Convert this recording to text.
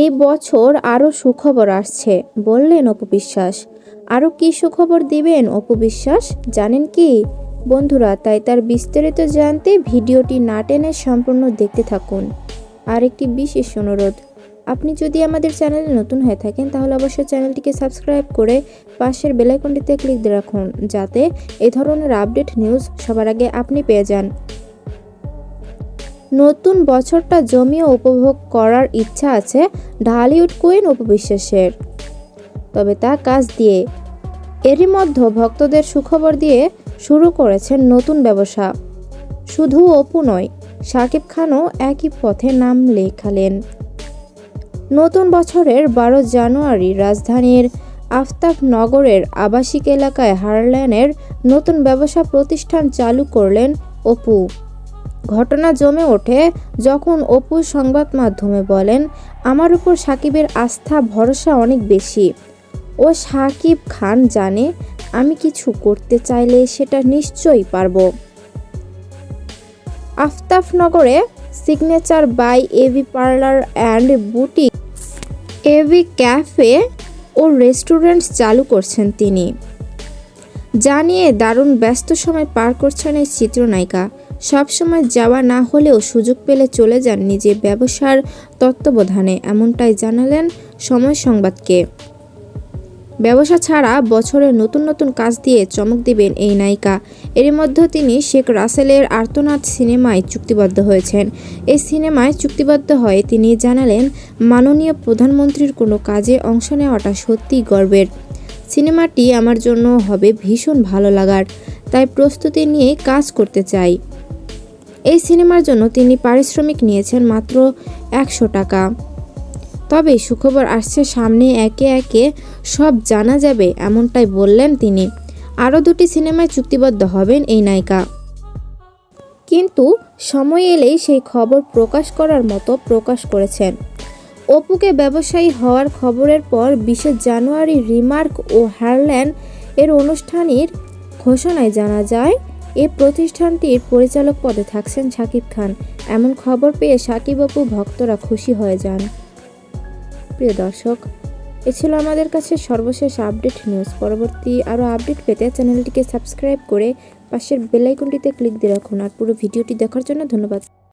এই বছর আরও সুখবর আসছে, বললেন অপু বিশ্বাস। আরও কি সুখবর দিবেন অপু বিশ্বাস? জানেন কি? বন্ধুরা, তাই তার বিস্তারিত জানতে ভিডিওটি না টেনে সম্পূর্ণ দেখতে থাকুন। আর একটি বিশেষ অনুরোধ, আপনি যদি আমাদের চ্যানেলে নতুন হয়ে থাকেন, তাহলে অবশ্যই চ্যানেলটিকে সাবস্ক্রাইব করে পাশের বেলাইকনটিতে ক্লিক রাখুন, যাতে এ ধরনের আপডেট নিউজ সবার আগে আপনি পেয়ে যান। নতুন বছরটা জমিয়ে উপভোগ করার ইচ্ছা আছে ঢালিউড কুইন উপবিশ্বাসের। তবে তা কাজ দিয়ে এরই মধ্যে ভক্তদের সুখবর দিয়ে শুরু করেছেন নতুন ব্যবসা। শুধু অপু নয়, শাকিব খানও একই পথে নাম লেখালেন। নতুন বছরের বারো জানুয়ারি রাজধানীর আফতাবনগরের আবাসিক এলাকায় হারল্যানের নতুন ব্যবসা প্রতিষ্ঠান চালু করলেন অপু। ঘটনা জমে ওঠে যখন অপু সংবাদ মাধ্যমে বলেন, আমার উপর সাকিবের আস্থা, ভরসা অনেক বেশি। ও সাকিব খান জানে আমি কিছু করতে চাইলে সেটা নিশ্চয়ই পারব। আফতাফনগরে signature by A V parlour and boutique A V cafe O restaurant চালু করছেন তিনি। জানিয়ে দারুণ ব্যস্ত সময় পার করছেন এই চিত্রনায়িকা। সবসময় যাওয়া না হলেও সুযোগ পেলে চলে যান নিজে ব্যবসার তত্ত্বাবধানে, এমনটাই জানালেন সময় সংবাদকে। ব্যবসা ছাড়া বছরে নতুন নতুন কাজ দিয়ে চমক দিবেন এই নায়িকা। এর মধ্যে তিনি শেখ রাসেলের আর্তনাদ সিনেমায় চুক্তিবদ্ধ হয়েছেন। এই সিনেমায় চুক্তিবদ্ধ হয়ে তিনি জানালেন, মাননীয় প্রধানমন্ত্রীর কোনো কাজে অংশ নেওয়াটা সত্যিই গর্বের। সিনেমাটি আমার জন্য হবে ভীষণ ভালো লাগার, তাই প্রস্তুতি নিয়ে কাজ করতে চাই। এই সিনেমার জন্য তিনি পারিশ্রমিক নিয়েছেন মাত্র একশো টাকা। তবে সুখবর আসছে সামনে একে একে সব জানা যাবে, এমনটাই বললেন তিনি। আরও দুটি সিনেমায় চুক্তিবদ্ধ হবেন এই নায়িকা। কিন্তু সময় এলেই সেই খবর প্রকাশ করার মতো প্রকাশ করেছেন। অপুকে ব্যবসায়ী হওয়ার খবরের পর বিশে জানুয়ারি রিমার্ক ও হ্যারল্যান্ড এর অনুষ্ঠানের ঘোষণায় জানা যায় এ প্রতিষ্ঠানটির পরিচালক পদে থাকছেন শাকিব খান। এমন খবর পেয়ে সাকিব অপু ভক্তরা খুশি হয়ে যান। প্রিয় দর্শক, এ ছিল আমাদের কাছে সর্বশেষ আপডেট নিউজ। পরবর্তী আরও আপডেট পেতে চ্যানেলটিকে সাবস্ক্রাইব করে পাশের বেলাইকনটিতে ক্লিক দিয়ে রাখুন। আর পুরো ভিডিওটি দেখার জন্য ধন্যবাদ।